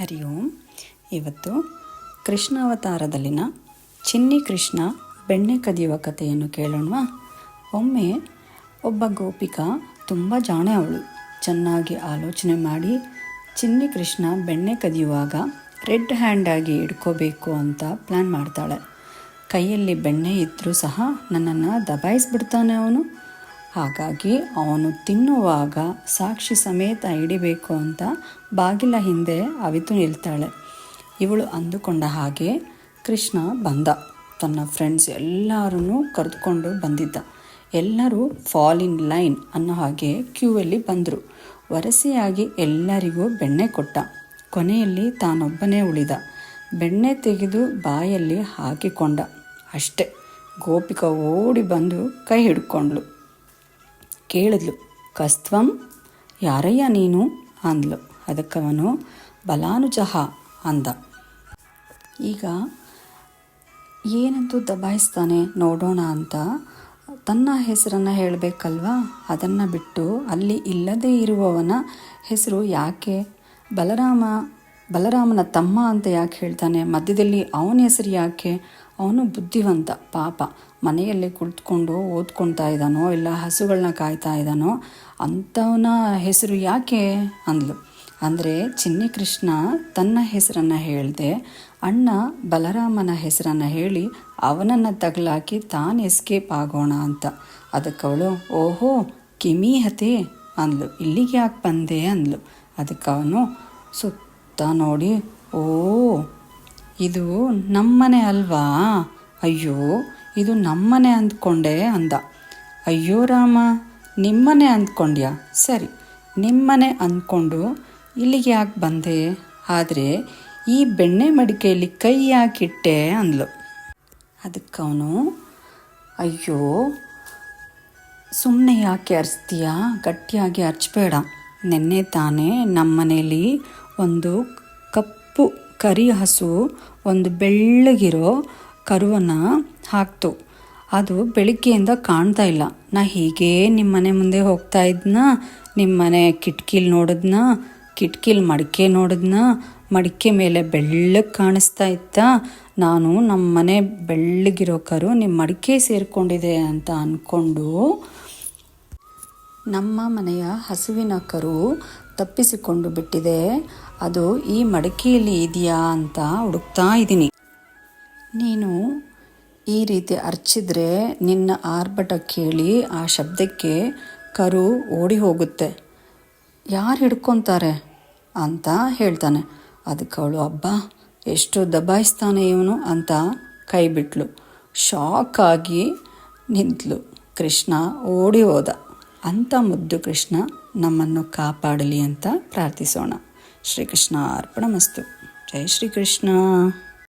ಹರಿ ಓಂ. ಇವತ್ತು ಕೃಷ್ಣಾವತಾರದಲ್ಲಿನ ಚಿನ್ನಿ ಕೃಷ್ಣ ಬೆಣ್ಣೆ ಕದಿಯುವ ಕಥೆಯನ್ನು ಕೇಳೋಣ ಒಮ್ಮೆ ಒಬ್ಬ ಗೋಪಿಕಾ ತುಂಬ ಜಾಣೆ ಅವಳು. ಚೆನ್ನಾಗಿ ಆಲೋಚನೆ ಮಾಡಿ, ಚಿನ್ನಿ ಕೃಷ್ಣ ಬೆಣ್ಣೆ ಕದಿಯುವಾಗ ರೆಡ್ ಹ್ಯಾಂಡಾಗಿ ಹಿಡ್ಕೋಬೇಕು ಅಂತ ಪ್ಲ್ಯಾನ್ ಮಾಡ್ತಾಳೆ. ಕೈಯಲ್ಲಿ ಬೆಣ್ಣೆ ಇದ್ದರೂ ಸಹ ನನ್ನನ್ನು ದಬಾಯಿಸ್ಬಿಡ್ತಾನೆ ಅವನು. ಹಾಗಾಗಿ ಅವನು ತಿನ್ನುವಾಗ ಸಾಕ್ಷಿ ಸಮೇತ ಹಿಡಿಬೇಕು ಅಂತ ಬಾಗಿಲ ಹಿಂದೆ ಅವಿತು ನಿಲ್ತಾಳೆ. ಇವಳು ಅಂದುಕೊಂಡ ಹಾಗೆ ಕೃಷ್ಣ ಬಂದ. ತನ್ನ ಫ್ರೆಂಡ್ಸ್ ಎಲ್ಲರೂ ಕರೆದುಕೊಂಡು ಬಂದಿದ್ದ. ಎಲ್ಲರೂ ಫಾಲ್ ಇನ್ ಲೈನ್ ಅನ್ನೋ ಹಾಗೆ ಕ್ಯೂವಲ್ಲಿ ಬಂದರು. ವರಸೆಯಾಗಿ ಎಲ್ಲರಿಗೂ ಬೆಣ್ಣೆ ಕೊಟ್ಟ. ಕೊನೆಯಲ್ಲಿ ತಾನೊಬ್ಬನೇ ಉಳಿದ. ಬೆಣ್ಣೆ ತೆಗೆದು ಬಾಯಲ್ಲಿ ಹಾಕಿಕೊಂಡ. ಅಷ್ಟೆ. ಗೋಪಿಕ ಓಡಿ ಬಂದು ಕೈ ಹಿಡ್ಕೊಂಡ್ಳು. ಕೇಳಿದ್ಲು. ಕಸ್ತ್ವಂ, ಯಾರಯ್ಯ ನೀನು? ಅಂದ್ಲು. ಅದಕ್ಕವನು ಬಲಾನುಜಹ ಅಂದ. ಈಗ ಏನಂತೂ ದಬಾಯಿಸ್ತಾನೆ, ನೋಡೋಣ ಅಂತ. ತನ್ನ ಹೆಸರನ್ನು ಹೇಳಬೇಕಲ್ವಾ? ಅದನ್ನು ಬಿಟ್ಟು ಅಲ್ಲಿ ಇಲ್ಲದೇ ಇರುವವನ ಹೆಸರು ಯಾಕೆ? ಬಲರಾಮ, ಬಲರಾಮನ ತಮ್ಮ ಅಂತ ಯಾಕೆ ಹೇಳ್ತಾನೆ? ಮಧ್ಯದಲ್ಲಿ ಅವನ ಹೆಸರು ಯಾಕೆ? ಅವನು ಬುದ್ಧಿವಂತ, ಪಾಪ. ಮನೆಯಲ್ಲಿ ಕುಳಿತುಕೊಂಡು ಓದ್ಕೊಳ್ತಾ ಇದ್ದಾನೋ, ಇಲ್ಲ ಹಸುಗಳನ್ನ ಕಾಯ್ತಾ ಇದ್ದಾನೋ ಅಂಥವನ ಹೆಸರು ಯಾಕೆ ಅಂದ್ಲು. ಅಂದರೆ ಚಿನ್ನಿ ಕೃಷ್ಣ ತನ್ನ ಹೆಸರನ್ನು ಹೇಳಿದೆ, ಅಣ್ಣ ಬಲರಾಮನ ಹೆಸರನ್ನು ಹೇಳಿ ಅವನನ್ನು ತಗಲಾಕಿ ತಾನು ಎಸ್ಕೇಪ್ ಆಗೋಣ ಅಂತ. ಅದಕ್ಕೆ ಅವಳು, ಓಹೋ, ಕಿಮೀಹತೆ ಅಂದ್ಲು. ಇಲ್ಲಿಗೆ ಯಾಕೆ ಬಂದೆ ಅಂದ್ಲು. ಅದಕ್ಕೆ ಅವನು ಸುತ್ತ ನೋಡಿ, ಓ ಇದು ನಮ್ಮನೆ ಅಲ್ವಾ? ಅಯ್ಯೋ, ಇದು ನಮ್ಮನೆ ಅಂದ್ಕೊಂಡೆ ಅಂದ. ಅಯ್ಯೋ ರಾಮ, ನಿಮ್ಮನೆ ಅಂದ್ಕೊಂಡ್ಯಾ? ಸರಿ, ನಿಮ್ಮನೆ ಅಂದ್ಕೊಂಡು ಇಲ್ಲಿಗೆ ಯಾಕೆ ಬಂದೆ? ಆದರೆ ಈ ಬೆಣ್ಣೆ ಮಡಿಕೆಯಲ್ಲಿ ಕೈ ಯಾಕಿಟ್ಟೆ ಅಂದ್ಲು. ಅದಕ್ಕವನು, ಅಯ್ಯೋ ಸುಮ್ಮನೆ ಯಾಕೆ ಅರ್ಸ್ತೀಯಾ? ಗಟ್ಟಿಯಾಗಿ ಅರ್ಚಬೇಡ. ನೆನ್ನೆ ತಾನೇ ನಮ್ಮನೇಲಿ ಒಂದು ಕಪ್ಪು ಕರಿ ಹಸು ಒಂದು ಬೆಳ್ಳಗಿರೋ ಕರುವನ್ನು ಹಾಕ್ತು. ಅದು ಬೆಳಗ್ಗೆಯಿಂದ ಕಾಣ್ತಾ ಇಲ್ಲ. ನಾ ಹೀಗೇ ನಿಮ್ಮ ಮನೆ ಮುಂದೆ ಹೋಗ್ತಾ ಇದ್ನ ನಿಮ್ಮ ಮನೆ ಕಿಟಕಿಲಿ ನೋಡಿದ್ನ, ಕಿಟಕಿಲಿ ಮಡಿಕೆ ನೋಡಿದ್ನ, ಮಡಿಕೆ ಮೇಲೆ ಬೆಳ್ಳಗೆ ಕಾಣಿಸ್ತಾ ಇತ್ತ. ನಾನು ನಮ್ಮ ಮನೆ ಬೆಳ್ಳಗಿರೋ ಕರು ನಿಮ್ಮ ಮಡಿಕೆ ಸೇರಿಕೊಂಡಿದೆ ಅಂತ ಅಂದ್ಕೊಂಡು ನಮ್ಮ ಮನೆಯ ಹಸುವಿನ ಕರು ತಪ್ಪಿಸಿಕೊಂಡು ಬಿಟ್ಟಿದೆ. ಅದು ಈ ಮಡಕೆಯಲ್ಲಿ ಇದೆಯಾ ಅಂತ ಹುಡುಕ್ತಾ ಇದ್ದೀನಿ. ನೀನು ಈ ರೀತಿ ಅರ್ಚಿದ್ರೆ ನಿನ್ನ ಆರ್ಭಟ ಕೇಳಿ ಆ ಶಬ್ದಕ್ಕೆ ಕರು ಓಡಿ ಹೋಗುತ್ತೆ. ಯಾರು ಹಿಡ್ಕೊತಾರೆ ಅಂತ ಹೇಳ್ತಾನೆ. ಅದಕ್ಕೆ ಅವಳು ಹಬ್ಬ ಎಷ್ಟು ದಬಾಯಿಸ್ತಾನೆ ಇವನು ಅಂತ ಕೈ ಬಿಟ್ಲು ಶಾಕ್ ಆಗಿ ನಿಂತಳು ಕೃಷ್ಣ ಓಡಿ ಹೋದ. ಅಂಥ ಮುದ್ದು ಕೃಷ್ಣ ನಮ್ಮನ್ನು ಕಾಪಾಡಲಿ ಅಂತ ಪ್ರಾರ್ಥಿಸೋಣ. ಶ್ರೀಕೃಷ್ಣ ಅರ್ಪಣ ಮಸ್ತು ಜೈ ಶ್ರೀಕೃಷ್ಣ.